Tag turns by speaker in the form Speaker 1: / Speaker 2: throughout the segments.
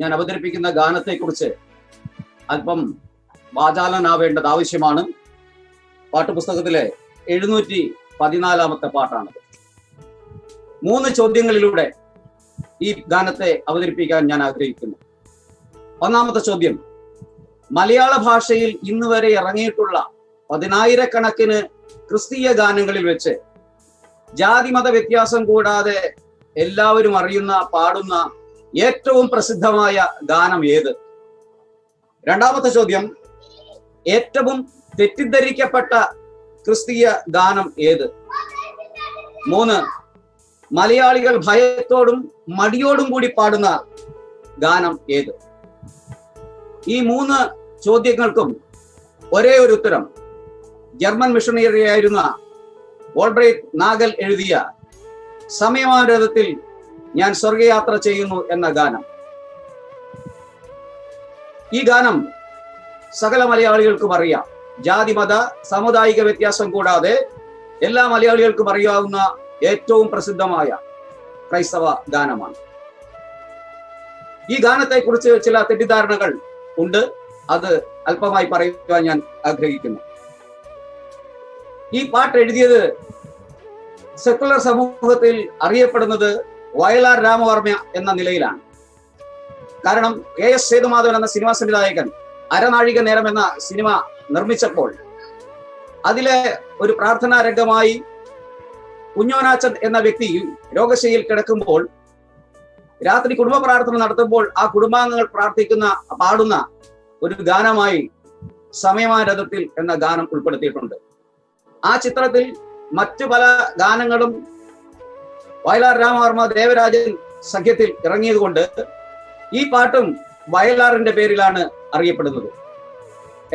Speaker 1: ഞാൻ അവതരിപ്പിക്കുന്ന ഗാനത്തെക്കുറിച്ച് അല്പം വാചാലനാവേണ്ടത് ആവശ്യമാണ്. പാട്ടുപുസ്തകത്തിലെ എഴുന്നൂറ്റി പതിനാലാമത്തെ പാട്ടാണ് മൂന്ന് ചോദ്യങ്ങളിലൂടെ ഈ ഗാനത്തെ അവതരിപ്പിക്കാൻ ഞാൻ ആഗ്രഹിക്കുന്നു. ഒന്നാമത്തെ ചോദ്യം മലയാള ഭാഷയിൽ ഇന്ന് വരെ ഇറങ്ങിയിട്ടുള്ള പതിനായിരക്കണക്കിന് ക്രിസ്തീയ ഗാനങ്ങളിൽ വെച്ച് ജാതിമത വ്യത്യാസം കൂടാതെ എല്ലാവരും അറിയുന്ന പാടുന്ന ഏറ്റവും പ്രസിദ്ധമായ ഗാനം ഏത്? രണ്ടാമത്തെ ചോദ്യം ഏറ്റവും തെറ്റിദ്ധരിക്കപ്പെട്ട ക്രിസ്തീയ ഗാനം ഏത്? മൂന്ന് മലയാളികൾ ഭയത്തോടും മടിയോടും കൂടി പാടുന്ന ഗാനം ഏത്? ഈ മൂന്ന് ചോദ്യങ്ങൾക്കും ഒരേ ഒരു ഉത്തരം. ജർമ്മൻ മിഷണറിയായിരുന്ന ഓൾബ്രൈറ്റ് നാഗൽ എഴുതിയ സമയമാരഥത്തിൽ ഞാൻ സ്വർഗയാത്ര ചെയ്യുന്നു എന്ന ഗാനം. ഈ ഗാനം സകല മലയാളികൾക്കും അറിയാം. ജാതി മത സാമുദായിക വ്യത്യാസം കൂടാതെ എല്ലാ മലയാളികൾക്കും അറിയാവുന്ന ഏറ്റവും പ്രസിദ്ധമായ ക്രൈസ്തവ ഗാനമാണ്. ഈ ഗാനത്തെക്കുറിച്ച് ചില തെറ്റിദ്ധാരണകൾ ഉണ്ട്. അത് അല്പമായി പറയുവാൻ ഞാൻ ആഗ്രഹിക്കുന്നു. ഈ പാട്ട് എഴുതിയത് സെക്കുലർ സമൂഹത്തിൽ അറിയപ്പെടുന്നത് വയലാർ രാമവർമ്മ എന്ന നിലയിലാണ്. കാരണം കെ എസ് സേതുമാധവൻ എന്ന സിനിമാ സംവിധായകൻ അരനാഴിക നേരം എന്ന സിനിമ നിർമ്മിച്ചപ്പോൾ അതിലെ ഒരു പ്രാർത്ഥനാ രംഗമായി കുഞ്ഞോനാച്ചൻ എന്ന വ്യക്തി രോഗശയിൽ കിടക്കുമ്പോൾ രാത്രി കുടുംബ പ്രാർത്ഥന നടത്തുമ്പോൾ ആ കുടുംബാംഗങ്ങൾ പ്രാർത്ഥിക്കുന്ന പാടുന്ന ഒരു ഗാനമായി സമയമാരഥത്തിൽ എന്ന ഗാനം ഉൾപ്പെടുത്തിയിട്ടുണ്ട്. ആ ചിത്രത്തിൽ മറ്റു പല ഗാനങ്ങളും വയലാർ രാമവർമ്മ ദേവരാജൻ സഖ്യത്തിൽ ഇറങ്ങിയത് കൊണ്ട് ഈ പാട്ടും വയലാറിന്റെ പേരിലാണ് അറിയപ്പെടുന്നത്.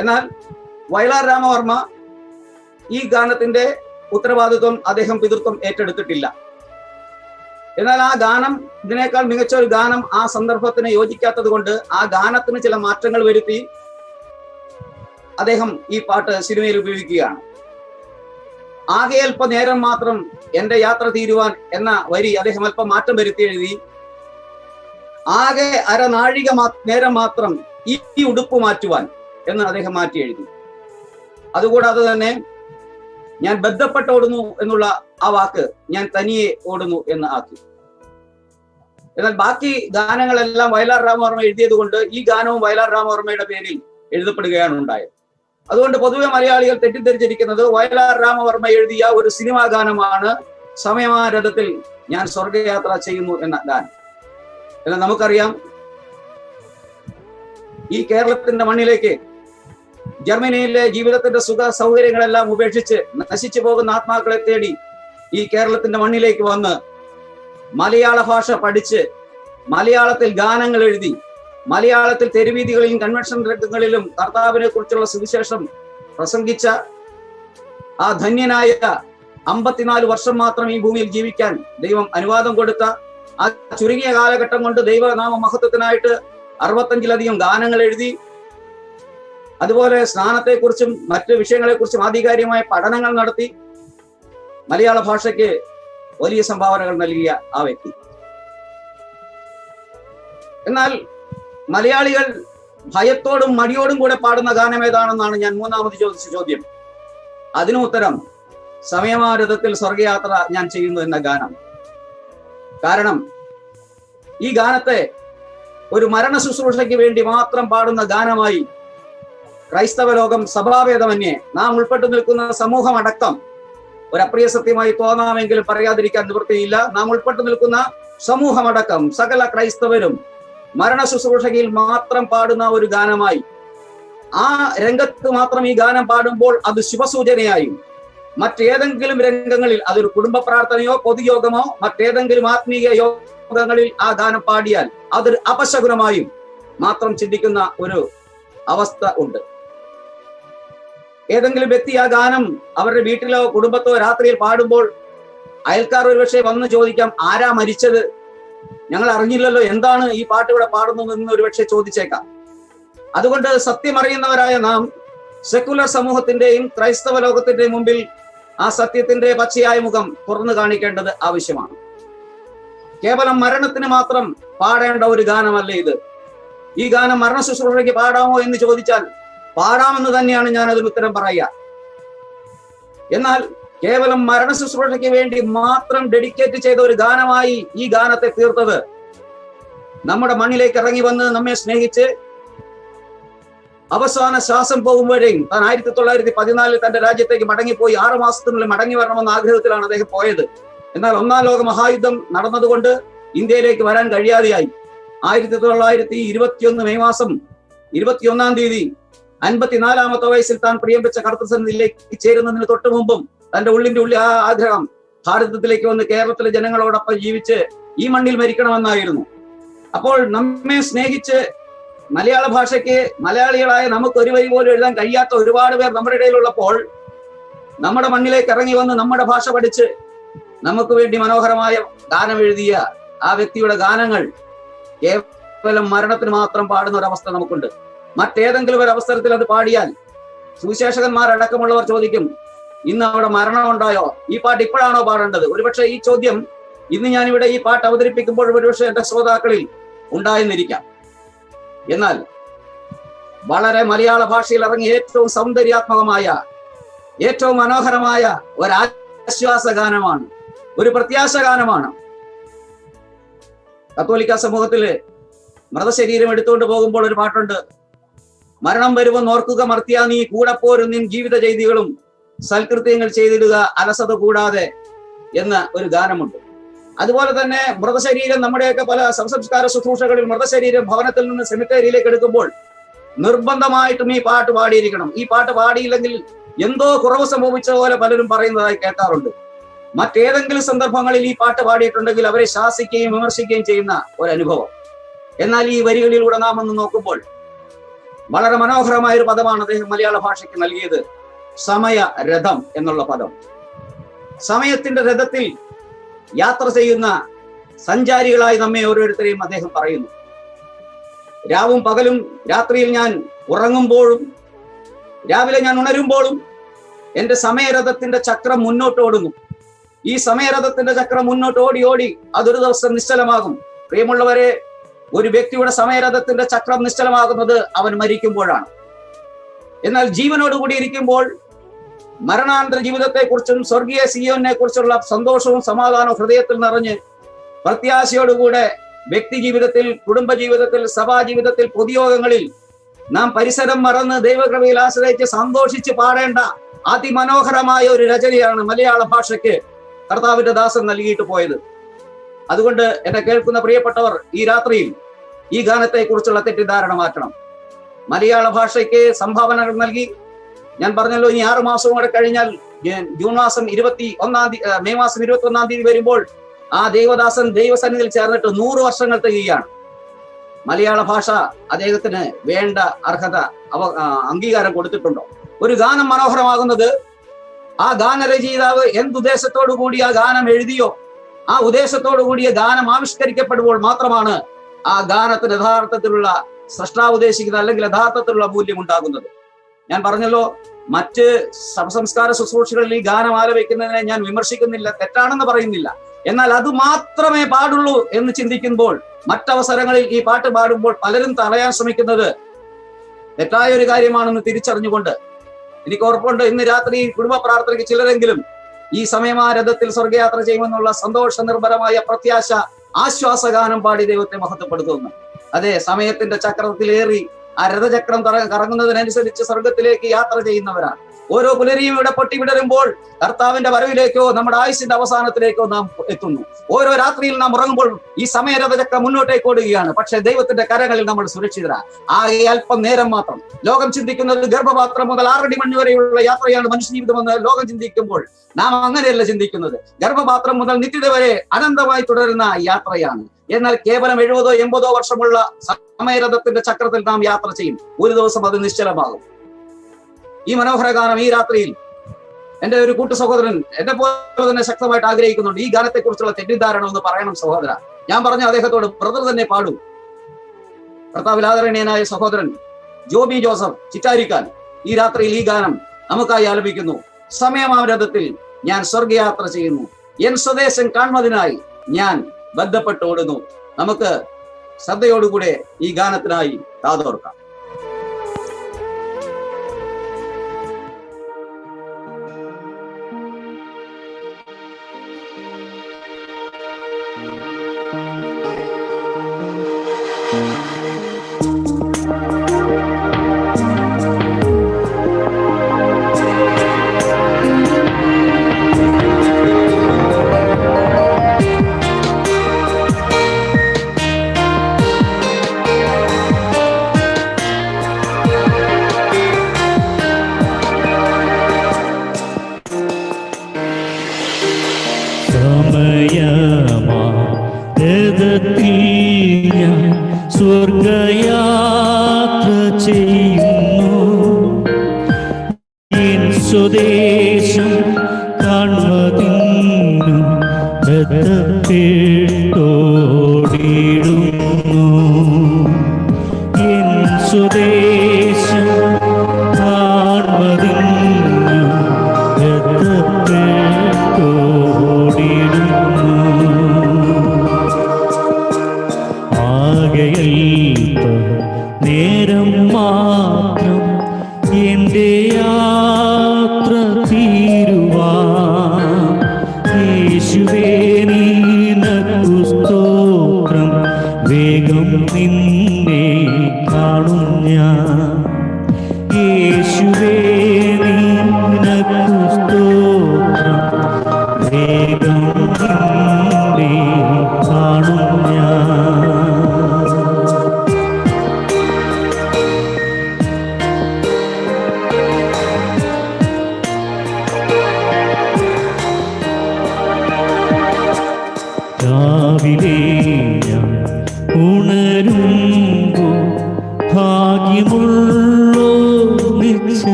Speaker 1: എന്നാൽ വയലാർ രാമവർമ്മ ഈ ഗാനത്തിന്റെ ഉത്തരവാദിത്വം അദ്ദേഹം പിതൃത്വം ഏറ്റെടുത്തിട്ടില്ല. എന്നാൽ ആ ഗാനം ഇതിനേക്കാൾ മികച്ച ഒരു ഗാനം ആ സന്ദർഭത്തിന് യോജിക്കാത്തത് കൊണ്ട് ആ ഗാനത്തിന് ചില മാറ്റങ്ങൾ വരുത്തി അദ്ദേഹം ഈ പാട്ട് സിനിമയിൽ ഉപയോഗിക്കുകയാണ്. ആകെ അല്പ നേരം മാത്രം എന്റെ യാത്ര തീരുവാൻ എന്ന വരി അദ്ദേഹം അല്പം മാറ്റം വരുത്തി എഴുതി. ആകെ അരനാഴിക നേരം മാത്രം ഈ ഉടുപ്പ് മാറ്റുവാൻ എന്ന് അദ്ദേഹം മാറ്റി എഴുതി. അതുകൂടാതെ തന്നെ ഞാൻ ബന്ധപ്പെട്ട് ഓടുന്നു എന്നുള്ള ആ വാക്ക് ഞാൻ തനിയെ ഓടുന്നു എന്ന് ആക്കി. എന്നാൽ ബാക്കി ഗാനങ്ങളെല്ലാം വയലാർ രാമവർമ്മ എഴുതിയത് കൊണ്ട് ഈ ഗാനവും വയലാർ രാമവർമ്മയുടെ പേരിൽ എഴുതപ്പെടുകയാണ് ഉണ്ടായത്. അതുകൊണ്ട് പൊതുവെ മലയാളികൾ തെറ്റിദ്ധരിച്ചിരിക്കുന്നത് വയലാർ രാമവർമ്മ എഴുതിയ ഒരു സിനിമാ ഗാനമാണ് സമയമാരഥത്തിൽ ഞാൻ സ്വർഗയാത്ര ചെയ്യുന്നു എന്ന ഗാനം. അല്ല നമുക്കറിയാം. ഈ കേരളത്തിന്റെ മണ്ണിലേക്ക് ജർമ്മനിയിലെ ജീവിതത്തിന്റെ സുഖ സൗകര്യങ്ങളെല്ലാം ഉപേക്ഷിച്ച് നശിച്ചു പോകുന്ന ആത്മാക്കളെ തേടി ഈ കേരളത്തിന്റെ മണ്ണിലേക്ക് വന്ന് മലയാള ഭാഷ പഠിച്ച് മലയാളത്തിൽ ഗാനങ്ങൾ എഴുതി മലയാളത്തിൽ തെരുവീതികളിലും കൺവെൻഷൻ രംഗങ്ങളിലും കർത്താവിനെ കുറിച്ചുള്ള സുവിശേഷം പ്രസംഗിച്ച ആ ധന്യനായ അമ്പത്തിനാല് വർഷം മാത്രം ഈ ഭൂമിയിൽ ജീവിക്കാൻ ദൈവം അനുവാദം കൊടുത്ത ആ ചുരുങ്ങിയ കാലഘട്ടം കൊണ്ട് ദൈവനാമ മഹത്വത്തിനായിട്ട് അറുപത്തഞ്ചിലധികം ഗാനങ്ങൾ എഴുതി അതുപോലെ സ്നാനത്തെക്കുറിച്ചും മറ്റ് വിഷയങ്ങളെക്കുറിച്ചും ആധികാരികമായ പഠനങ്ങൾ നടത്തി മലയാള ഭാഷയ്ക്ക് വലിയ സംഭാവനകൾ നൽകിയ ആ വ്യക്തി. എന്നാൽ മലയാളികൾ ഭയത്തോടും മടിയോടും കൂടെ പാടുന്ന ഗാനം ഏതാണെന്നാണ് ഞാൻ മൂന്നാമത് ചോദിച്ച ചോദ്യം. അതിനു ഉത്തരം സമയമാരഥത്തിൽ സ്വർഗയാത്ര ഞാൻ ചെയ്യുന്നു എന്ന ഗാനം. കാരണം ഈ ഗാനത്തെ ഒരു മരണ ശുശ്രൂഷയ്ക്ക് വേണ്ടി മാത്രം പാടുന്ന ഗാനമായി ക്രൈസ്തവ ലോകം സഭാഭേദമന്യേ നാം ഉൾപ്പെട്ടു നിൽക്കുന്ന സമൂഹം അടക്കം ഒരു അപ്രിയ സത്യമായി തോന്നാമെങ്കിലും പറയാതിരിക്കാൻ നിവൃത്തിയില്ല. നാം ഉൾപ്പെട്ടു നിൽക്കുന്ന സമൂഹമടക്കം സകല ക്രൈസ്തവരും മരണ ശുശ്രൂഷയിൽ മാത്രം പാടുന്ന ഒരു ഗാനമായി. ആ രംഗത്ത് മാത്രം ഈ ഗാനം പാടുമ്പോൾ അത് ശുഭസൂചനയായും മറ്റേതെങ്കിലും രംഗങ്ങളിൽ അതൊരു കുടുംബ പ്രാർത്ഥനയോ പൊതുയോഗമോ മറ്റേതെങ്കിലും ആത്മീയ യോഗങ്ങളിൽ ആ ഗാനം പാടിയാൽ അതൊരു അപശകുനമായും മാത്രം ചിന്തിക്കുന്ന ഒരു അവസ്ഥ ഉണ്ട്. ഏതെങ്കിലും വ്യക്തി ആ ഗാനം അവരുടെ വീട്ടിലോ കുടുംബത്തോ രാത്രിയിൽ പാടുമ്പോൾ അയൽക്കാർ ഒരുപക്ഷെ വന്ന് ചോദിക്കാം ആരാ മരിച്ചത്? ഞങ്ങൾ അറിഞ്ഞില്ലല്ലോ എന്താണ് ഈ പാട്ട് ഇവിടെ പാടുന്നത് എന്ന് ഒരുപക്ഷെ ചോദിച്ചേക്കാം. അതുകൊണ്ട് സത്യമറിയുന്നവരായ നാം സെക്കുലർ സമൂഹത്തിന്റെയും ക്രൈസ്തവ ലോകത്തിന്റെയും മുമ്പിൽ ആ സത്യത്തിന്റെ പച്ചയായ മുഖം തുറന്നു കാണിക്കേണ്ടത് ആവശ്യമാണ്. കേവലം മരണത്തിന് മാത്രം പാടേണ്ട ഒരു ഗാനമല്ല ഇത്. ഈ ഗാനം മരണ ശുശ്രൂഷയ്ക്ക് പാടാമോ എന്ന് ചോദിച്ചാൽ പാടാമെന്ന് തന്നെയാണ് ഞാൻ അതിന് ഉത്തരം പറയുക. എന്നാൽ കേവലം മരണ ശുശ്രൂഷയ്ക്ക് വേണ്ടി മാത്രം ഡെഡിക്കേറ്റ് ചെയ്ത ഒരു ഗാനമായി ഈ ഗാനത്തെ തീർത്തത് നമ്മുടെ മണ്ണിലേക്ക് ഇറങ്ങി വന്ന് നമ്മെ സ്നേഹിച്ച് അവസാന ശ്വാസം പോകുമ്പോഴേയും താൻ ആയിരത്തി തൊള്ളായിരത്തി പതിനാലിൽ തന്റെ രാജ്യത്തേക്ക് മടങ്ങിപ്പോയി ആറു മാസത്തിനുള്ളിൽ മടങ്ങി വരണമെന്ന ആഗ്രഹത്തിലാണ് അദ്ദേഹം പോയത്. എന്നാൽ ഒന്നാം ലോക മഹായുദ്ധം നടന്നതുകൊണ്ട് ഇന്ത്യയിലേക്ക് വരാൻ കഴിയാതെയായി. ആയിരത്തി തൊള്ളായിരത്തി ഇരുപത്തിയൊന്ന് മെയ് മാസം ഇരുപത്തിയൊന്നാം തീയതി അൻപത്തിനാലാമത്തെ വയസ്സിൽ താൻ പ്രിയംപിച്ച കർത്തസന്നിധിയിലേക്ക് ചേരുന്നതിന് തൊട്ടു മുമ്പും തന്റെ ഉള്ളിന്റെ ഉള്ളിൽ ആ ആഗ്രഹം ഭാരതത്തിലേക്ക് വന്ന് കേരളത്തിലെ ജനങ്ങളോടൊപ്പം ജീവിച്ച് ഈ മണ്ണിൽ മരിക്കണമെന്നായിരുന്നു. അപ്പോൾ നമ്മെ സ്നേഹിച്ച് മലയാള ഭാഷയ്ക്ക് മലയാളികളായ നമുക്ക് ഒരു വരി പോലും എഴുതാൻ കഴിയാത്ത ഒരുപാട് പേർ നമ്മുടെ ഇടയിലുള്ളപ്പോൾ നമ്മുടെ മണ്ണിലേക്ക് ഇറങ്ങി വന്ന് നമ്മുടെ ഭാഷ പഠിച്ച് നമുക്ക് വേണ്ടി മനോഹരമായ ഗാനം എഴുതിയ ആ വ്യക്തിയുടെ ഗാനങ്ങൾ കേവലം മരണത്തിന് മാത്രം പാടുന്ന ഒരവസ്ഥ നമുക്കുണ്ട്. മറ്റേതെങ്കിലും ഒരു അവസരത്തിൽ അത് പാടിയാൽ സുവിശേഷകന്മാരടക്കമുള്ളവർ ചോദിക്കും ഇന്ന് അവിടെ മരണം ഉണ്ടായോ? ഈ പാട്ട് ഇപ്പോഴാണോ പാടേണ്ടത്? ഒരുപക്ഷെ ഈ ചോദ്യം ഇന്ന് ഞാനിവിടെ ഈ പാട്ട് അവതരിപ്പിക്കുമ്പോൾ ഒരുപക്ഷെ എന്റെ ശ്രോതാക്കളിൽ ഉണ്ടായെന്നിരിക്കാം എന്നാൽ വളരെ മലയാള ഭാഷയിൽ ഇറങ്ങി ഏറ്റവും സൗന്ദര്യാത്മകമായ ഏറ്റവും മനോഹരമായ ഒരാശ്വാസ ഗാനമാണ് ഒരു പ്രത്യാശ ഗാനമാണ്. കത്തോലിക്ക സമൂഹത്തിൽ മൃതശരീരം എടുത്തുകൊണ്ട് പോകുമ്പോൾ ഒരു പാട്ടുണ്ട് മരണം വരുമെന്ന് ഓർക്കുക മർത്തിയാ നീ കൂടെ പോരും നിൻ ജീവിത ചെയ്തികളും സൽകൃത്യങ്ങൾ ചെയ്തിടുക അലസത കൂടാതെ എന്ന ഒരു ഗാനമുണ്ട്. അതുപോലെ തന്നെ മൃതശരീരം നമ്മുടെയൊക്കെ പല സംസ്കാര ശുശ്രൂഷകളിൽ മൃതശരീരം ഭവനത്തിൽ നിന്ന് സെമിത്തേരിയിലേക്ക് എടുക്കുമ്പോൾ നിർബന്ധമായിട്ടും ഈ പാട്ട് പാടിയിരിക്കണം. ഈ പാട്ട് പാടിയില്ലെങ്കിൽ എന്തോ കുറവ് സംഭവിച്ച പോലെ പലരും പറയുന്നതായി കേൾക്കാറുണ്ട്. മറ്റേതെങ്കിലും സന്ദർഭങ്ങളിൽ ഈ പാട്ട് പാടിയിട്ടുണ്ടെങ്കിൽ അവരെ ശാസിക്കുകയും വിമർശിക്കുകയും ചെയ്യുന്ന ഒരു അനുഭവം എന്നാൽ ഈ വരികളിലൂടെ നാം നോക്കുമ്പോൾ വളരെ മനോഹരമായ ഒരു പദമാണ് അദ്ദേഹം മലയാള ഭാഷയ്ക്ക് നൽകിയത്. സമയ രഥം എന്നുള്ള പദം. സമയത്തിന്റെ രഥത്തിൽ യാത്ര ചെയ്യുന്ന സഞ്ചാരികളായി നമ്മെ ഓരോരുത്തരെയും അദ്ദേഹം പറയുന്നു. രാവും പകലും രാത്രിയിൽ ഞാൻ ഉറങ്ങുമ്പോഴും രാവിലെ ഞാൻ ഉണരുമ്പോഴും എന്റെ സമയരഥത്തിന്റെ ചക്രം മുന്നോട്ട് ഓടുന്നു. ഈ സമയരഥത്തിന്റെ ചക്രം മുന്നോട്ട് ഓടി ഓടി അതൊരു ദിവസം നിശ്ചലമാകും. പ്രിയമുള്ളവരെ ഒരു വ്യക്തിയുടെ സമയരഥത്തിന്റെ ചക്രം നിശ്ചലമാകുന്നത് അവൻ മരിക്കുമ്പോഴാണ്. എന്നാൽ ജീവനോടുകൂടി ഇരിക്കുമ്പോൾ മരണാനന്തര ജീവിതത്തെക്കുറിച്ചും സ്വർഗീയ സിയോനെ കുറിച്ചുള്ള സന്തോഷവും സമാധാനവും ഹൃദയത്തിൽ നിറഞ്ഞ് പ്രത്യാശയോടുകൂടെ വ്യക്തി ജീവിതത്തിൽ കുടുംബ ജീവിതത്തിൽ സഭാ ജീവിതത്തിൽ പൊതുയോഗങ്ങളിൽ നാം പരിസരം മറന്ന് ദൈവകൃപയിൽ ആശ്രയിച്ച് സന്തോഷിച്ച് പാടേണ്ട അതിമനോഹരമായ ഒരു രചനയാണ് മലയാള ഭാഷയ്ക്ക് കർത്താവിന്റെ ദാസൻ നൽകിയിട്ട് പോയത്. അതുകൊണ്ട് എന്നെ കേൾക്കുന്ന പ്രിയപ്പെട്ടവർ ഈ രാത്രിയിൽ ഈ ഗാനത്തെ കുറിച്ചുള്ള തെറ്റിദ്ധാരണ മാറ്റണം. മലയാള ഭാഷയ്ക്ക് സംഭാവനകൾ നൽകി ഞാൻ പറഞ്ഞല്ലോ ഇനി ആറു മാസവും കൂടെ കഴിഞ്ഞാൽ ജൂൺ മാസം ഇരുപത്തി ഒന്നാം തീയതി മെയ് മാസം ഇരുപത്തി ഒന്നാം തീയതി വരുമ്പോൾ ആ ദേവദാസൻ ദൈവസന്നിധിയിൽ ചേർന്നിട്ട് നൂറ് വർഷങ്ങൾ തികയാണ് മലയാള ഭാഷ അദ്ദേഹത്തിന് വേണ്ട അർഹത അവ അംഗീകാരം കൊടുത്തിട്ടുണ്ടോ? ഒരു ഗാനം മനോഹരമാകുന്നത് ആ ഗാനരചയിതാവ് എന്തുദ്ദേശത്തോടു കൂടി ആ ഗാനം എഴുതിയോ? ആ ഉദ്ദേശത്തോടു കൂടിയ ഗാനം ആവിഷ്കരിക്കപ്പെടുമ്പോൾ മാത്രമാണ് ആ ഗാനത്തിന് യഥാർത്ഥത്തിലുള്ള സൃഷ്ടാവ് ഉദ്ദേശിക്കുന്ന അല്ലെങ്കിൽ യഥാർത്ഥത്തിലുള്ള മൂല്യം ഉണ്ടാകുന്നത്. ഞാൻ പറഞ്ഞല്ലോ മറ്റ് സംസ്കാര ശുശ്രൂഷകളിൽ ഈ ഗാനം ആലപിക്കുന്നതിനെ ഞാൻ വിമർശിക്കുന്നില്ല തെറ്റാണെന്ന് പറയുന്നില്ല. എന്നാൽ അത് മാത്രമേ പാടുള്ളൂ എന്ന് ചിന്തിക്കുമ്പോൾ മറ്റവസരങ്ങളിൽ ഈ പാട്ട് പാടുമ്പോൾ പലരും തടയാൻ ശ്രമിക്കുന്നത് തെറ്റായ ഒരു കാര്യമാണെന്ന് തിരിച്ചറിഞ്ഞുകൊണ്ട്. എനിക്ക് ഉറപ്പുണ്ട് ഇന്ന് രാത്രി കുടുംബ പ്രാർത്ഥനയ്ക്ക് ചിലരെങ്കിലും ഈ സമയമാരഥത്തിൽ സ്വർഗയാത്ര ചെയ്യുമെന്നുള്ള സന്തോഷ നിർഭരമായ പ്രത്യാശ ആശ്വാസഗാനം പാടി ദൈവത്തെ മഹത്വപ്പെടുത്തുന്നു. അതെ സമയത്തിന്റെ ചക്രത്തിലേറി ആ രഥചക്രം കറങ്ങുന്നതിനനുസരിച്ച് സ്വർഗത്തിലേക്ക് യാത്ര ചെയ്യുന്നവരാണ്. ഓരോ പുലരിയും ഇവിടെ പൊട്ടി വിടരുമ്പോൾ കർത്താവിന്റെ വരവിലേക്കോ നമ്മുടെ ആയുസിന്റെ അവസാനത്തിലേക്കോ നാം എത്തുന്നു. ഓരോ രാത്രിയിൽ നാം ഉറങ്ങുമ്പോൾ ഈ സമയരഥചക്രം മുന്നോട്ടേക്ക് ഓടുകയാണ്. പക്ഷെ ദൈവത്തിന്റെ കരങ്ങളിൽ നമ്മൾ സുരക്ഷിതരാണ് ആകെ അല്പം നേരം മാത്രം. ലോകം ചിന്തിക്കുന്നത് ഗർഭപാത്രം മുതൽ ആറടി മണി വരെയുള്ള യാത്രയാണ് മനുഷ്യജീവിതമെന്ന് ലോകം ചിന്തിക്കുമ്പോൾ നാം അങ്ങനെയല്ല ചിന്തിക്കുന്നത്. ഗർഭപാത്രം മുതൽ നിത്യത വരെ അനന്തമായി തുടരുന്ന യാത്രയാണ്. എന്നാൽ കേവലം എഴുപതോ എൺപതോ വർഷമുള്ള സമയരഥത്തിന്റെ ചക്രത്തിൽ നാം യാത്ര ചെയ്യും. ഒരു ദിവസം അത് നിശ്ചലമാകും. ഈ മനോഹര ഗാനം ഈ രാത്രിയിൽ എന്റെ ഒരു കൂട്ടു സഹോദരൻ എന്നെ പോലെ തന്നെ ശക്തമായിട്ട് ആഗ്രഹിക്കുന്നുണ്ട്. ഈ ഗാനത്തെ കുറിച്ചുള്ള തെറ്റിദ്ധാരണ ഒന്ന് പറയണം സഹോദര. ഞാൻ പറഞ്ഞ അദ്ദേഹത്തോട് ബ്രദർ തന്നെ പാടൂ. ഭർത്താവിലാദരണീയനായ സഹോദരൻ ജോബി ജോസഫ് ചിറ്റാരിക്കാൻ ഈ രാത്രിയിൽ ഈ ഗാനം നമുക്കായി ആലപിക്കുന്നു. സമയമാരഥത്തിൽ ഞാൻ സ്വർഗയാത്ര ചെയ്യുന്നു. എൻ സ്വദേശം കാണുന്നതിനായി ഞാൻ ബന്ധപ്പെട്ടോടുന്നു നമുക്ക്
Speaker 2: ശ്രദ്ധയോടുകൂടെ ഈ ഗാനത്തിനായി കാതോർക്കാം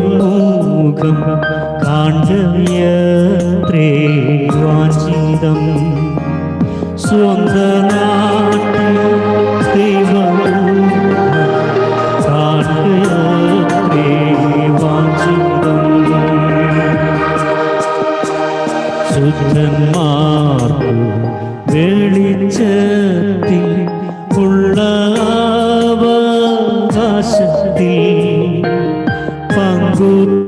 Speaker 3: മുഖം കാണ്ഡവ്യത്രേ വാചിതം സ്വന്തനാട്ടിൽ ദൈവം കാണ്ഡവ്യത്രേ വാചിതം You.